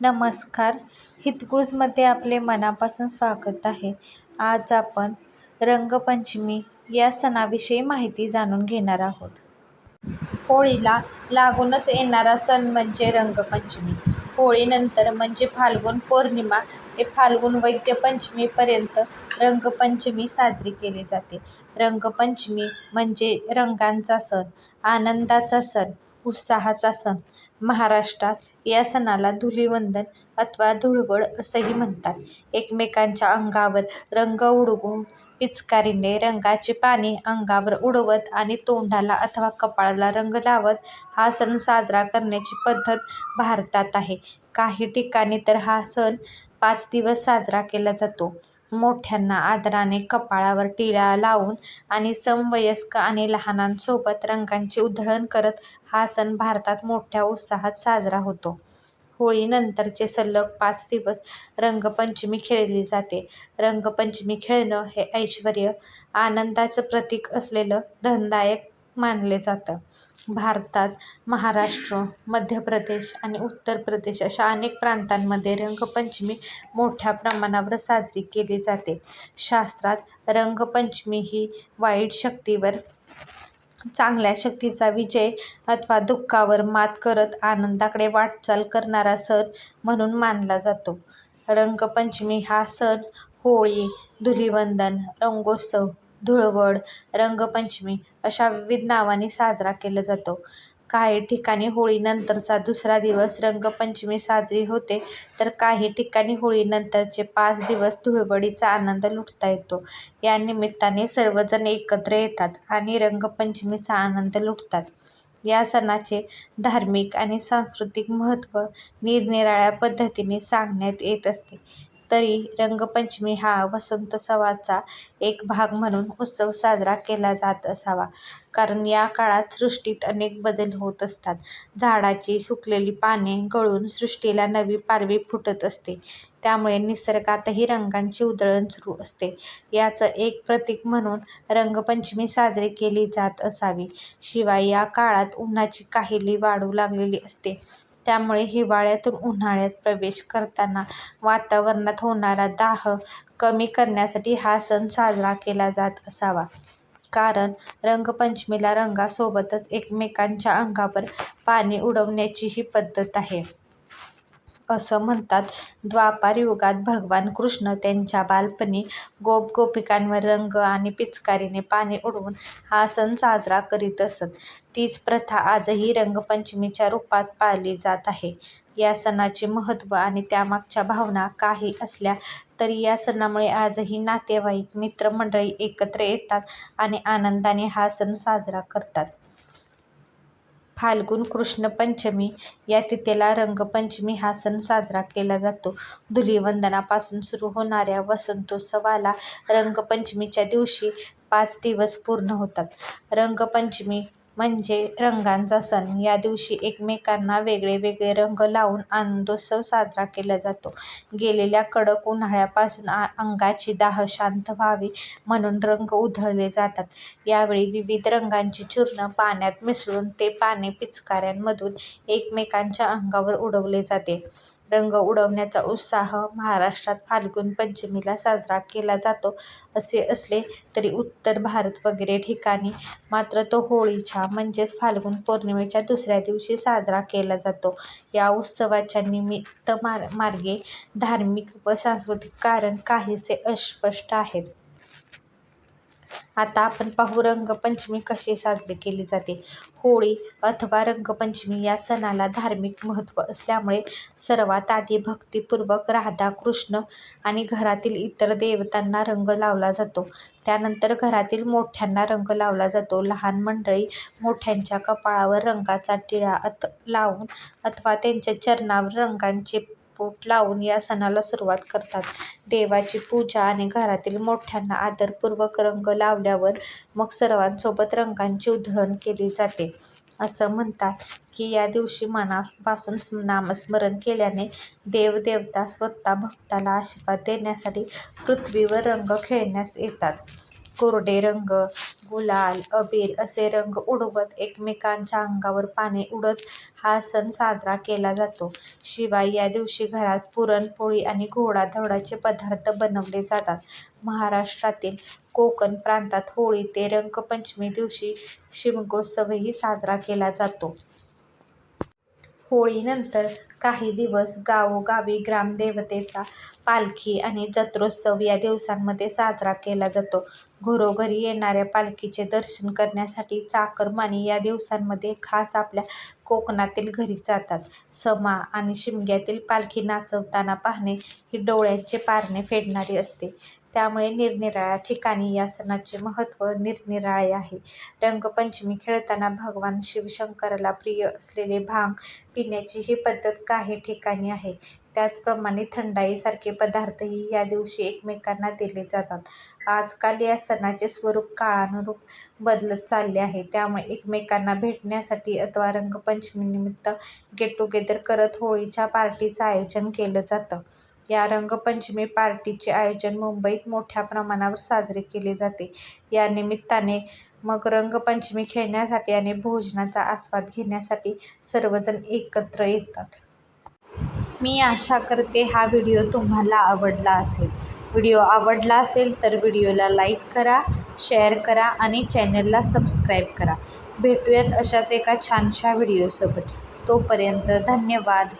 नमस्कार. हितगुजमध्ये आपले मनापासून स्वागत आहे. आज आपण रंगपंचमी या सणाविषयी माहिती जाणून घेणार आहोत. होळीला लागूनच येणारा सण म्हणजे रंगपंचमी. होळीनंतर म्हणजे फाल्गुन पौर्णिमा ते फाल्गुन वैद्य पंचमीपर्यंत रंगपंचमी साजरी केली जाते. रंगपंचमी म्हणजे रंगांचा सण आनंदाचा सण उत्साहाचा सण महाराष्ट्रात या सणाला धुलिवंदन अथवा धुळवड असंही म्हणतात. एकमेकांच्या अंगावर रंग उडवून पिचकारीने रंगाची पाने अंगावर उडवत आणि तोंडाला अथवा कपाळाला रंग लावत हा सण साजरा करण्याची पद्धत भारतात आहे. काही ठिकाणी तर हा सण पाच दिवस साजरा केला जातो. मोठ्यांना आदराने कपाळावर टिळा लावून आणि समवयस्क आणि लहानांसोबत रंगांची उधळण करत हा सण भारतात मोठ्या उत्साहात साजरा होतो. होळीनंतरचे सलग पाच दिवस रंगपंचमी खेळली जाते. रंगपंचमी खेळणं हे ऐश्वर्य आनंदाचं प्रतीक असलेलं धनदायक मानले जातं. भारतात महाराष्ट्र मध्य प्रदेश आणि उत्तर प्रदेश अशा अनेक प्रांतांमध्ये रंगपंचमी मोठ्या प्रमाणावर साजरी केली जाते. शास्त्रात रंगपंचमी ही वाईट शक्तीवर चांगल्या शक्तीचा विजय अथवा दुःखावर मात करत आनंदाकडे वाटचाल करणारा सण म्हणून मानला जातो. रंगपंचमी हा सण होळी धुलीवंदन रंगोत्सव धुळवड रंगपंचमी अशा विविध नावांनी साजरा केला जातो. काही ठिकाणी होळीनंतरचा दुसरा दिवस रंगपंचमी साजरी होते तर काही ठिकाणी होळीनंतरचे पाच दिवस धुळवडीचा आनंद लुटता येतो. या निमित्ताने सर्वजण एकत्र येतात आणि रंगपंचमीचा आनंद लुटतात. या सणाचे धार्मिक आणि सांस्कृतिक महत्त्व निरनिराळ्या पद्धतीने सांगण्यात येत असते. तरी रंगपंचमी हा वसंतोत्सवाचा एक भाग म्हणून उत्सव साजरा केला जात असावा. कारण या काळात सृष्टीत अनेक बदल होत असतात. झाडाची सुकलेली पाने गळून सृष्टीला नवी पालवी फुटत असते. त्यामुळे निसर्गातही रंगांची उधळण सुरू असते. याचं एक प्रतीक म्हणून रंगपंचमी साजरी केली जात असावी. शिवाय या काळात उन्हाची काहिली वाढू लागलेली असते. त्यामुळे हिवाळ्यातून उन्हाळ्यात प्रवेश करताना वातावरणात होणारा दाह कमी करण्यासाठी हा सण साजरा केला जात असावा. कारण रंगपंचमीला रंगासोबतच एकमेकांच्या अंगावर पाणी उडवण्याचीही पद्धत आहे. असं म्हणतात. द्वापार युगात भगवान कृष्ण त्यांच्या बालपणी गोप गोपिकांवर रंग आणि पिचकारीने पाणी उडवून हा सण साजरा करीत असत. तीच प्रथा आजही रंगपंचमीच्या रूपात पाळली जात आहे. या सणाचे महत्त्व आणि त्यामागच्या भावना काही असल्या तरी या सणामुळे आजही नातेवाईक मित्रमंडळी एकत्र येतात आणि आनंदाने हा सण साजरा करतात. फाल्गुन कृष्ण पंचमी या तिथीला रंगपंचमी हा सण साजरा केला जातो. धुलीवंदनापासून सुरू होणाऱ्या वसंतोत्सवाला रंगपंचमीच्या दिवशी पाच दिवस पूर्ण होतात. रंगपंचमी म्हणजे रंगांचा सण. या दिवशी एकमेकांना वेगळे वेगळे रंग लावून आनंदोत्सव साजरा केला जातो. गेलेल्या कडक उन्हाळ्यापासून अंगाची दाह शांत व्हावी म्हणून रंग उधळले जातात. यावेळी विविध रंगांची चूर्ण पाण्यात मिसळून ते पाणी पिचकाऱ्यांमधून एकमेकांच्या अंगावर उडवले जाते. रंग उडवण्याचा उत्साह महाराष्ट्रात फाल्गुन पंचमीला साजरा केला जातो. असे असले तरी उत्तर भारत वगैरे ठिकाणी मात्र तो होळीच्या म्हणजेच फाल्गुन पौर्णिमेच्या दुसऱ्या दिवशी साजरा केला जातो. या उत्सवाच्या निमित्त मार्गे धार्मिक व सांस्कृतिक कारण काहीसे अस्पष्ट आहेत. आता आपण पाहू रंगपंचमी कशी साजरी केली जाते? होळी अथवा रंगपंचमी या सणाला धार्मिक महत्त्व असल्यामुळे सर्वात आधी भक्तिपूर्वक राधा कृष्ण आणि घरातील इतर देवतांना रंग लावला जातो. त्यानंतर घरातील मोठ्यांना रंग लावला जातो. लहान मंडळी मोठ्यांच्या कपाळावर रंगाचा टिळा लावून अथवा त्यांच्या चरणावर रंगांचे बोट लावून या सणाला सुरुवात करतात. देवाची पूजा आणि घरातील मोठ्यांना आदरपूर्वक रंग लावल्यावर मग सर्वांसोबत रंगांची उधळण केली जाते. असं म्हणतात की या दिवशी मनापासून नामस्मरण केल्याने देवदेवता स्वतः भक्ताला आशीर्वाद देण्यासाठी पृथ्वीवर रंग खेळण्यास येतात. कोरडे रंग गुलाल अबीर असे रंग उडवत एकमेकांच्या अंगावर पाणी उडत हा सण साजरा केला जातो. शिवाय या दिवशी घरात पुरणपोळी आणि गोडाधोडाचे पदार्थ बनवले जातात. महाराष्ट्रातील कोकण प्रांतात होळी ते रंगपंचमी दिवशी शिमगोत्सवही साजरा केला जातो. होळीनंतर काही दिवस गावोगावी ग्रामदेवतेचा पालखी आणि जत्रोत्सव या दिवसांमध्ये साजरा केला जातो. घरोघरी येणाऱ्या पालखीचे दर्शन करण्यासाठी चाकरमानी या दिवसांमध्ये खास आपल्या कोकणातील घरी जातात. समा आणि शिमग्यातील पालखी नाचवताना पाहणे ही डोळ्यांचे पारणे फेडणारी असते. त्यामुळे निरनिराळ्या ठिकाणी या सणाचे महत्त्व निरनिराळे आहे. रंगपंचमी खेळताना भगवान शिवशंकराला प्रिय असलेले भांग पिण्याची ही पद्धत काही ठिकाणी आहे. त्याचप्रमाणे थंडाईसारखे पदार्थही या दिवशी एकमेकांना दिले जातात. आजकाल या सणाचे स्वरूप काळानुरूप बदलत चालले आहे. त्यामुळे एकमेकांना भेटण्यासाठी अथवा रंगपंचमीनिमित्त गेट टुगेदर करत होळीच्या पार्टीचं आयोजन केलं जातं. या रंगपंचमी पार्टीचे आयोजन मुंबईत मोठ्या प्रमाणावर साजरे केले जाते. या निमित्ताने मग रंगपंचमी खेळण्यासाठी आणि भोजनाचा आस्वाद घेण्यासाठी सर्वजण एकत्र येतात. मी आशा करते हा व्हिडिओ तुम्हाला आवडला असेल. व्हिडिओ आवडला असेल तर व्हिडिओला लाईक करा, शेअर करा आणि चॅनलला सबस्क्राईब करा. भेटूयात अशाच एका छानशा व्हिडिओसोबत. तोपर्यंत धन्यवाद.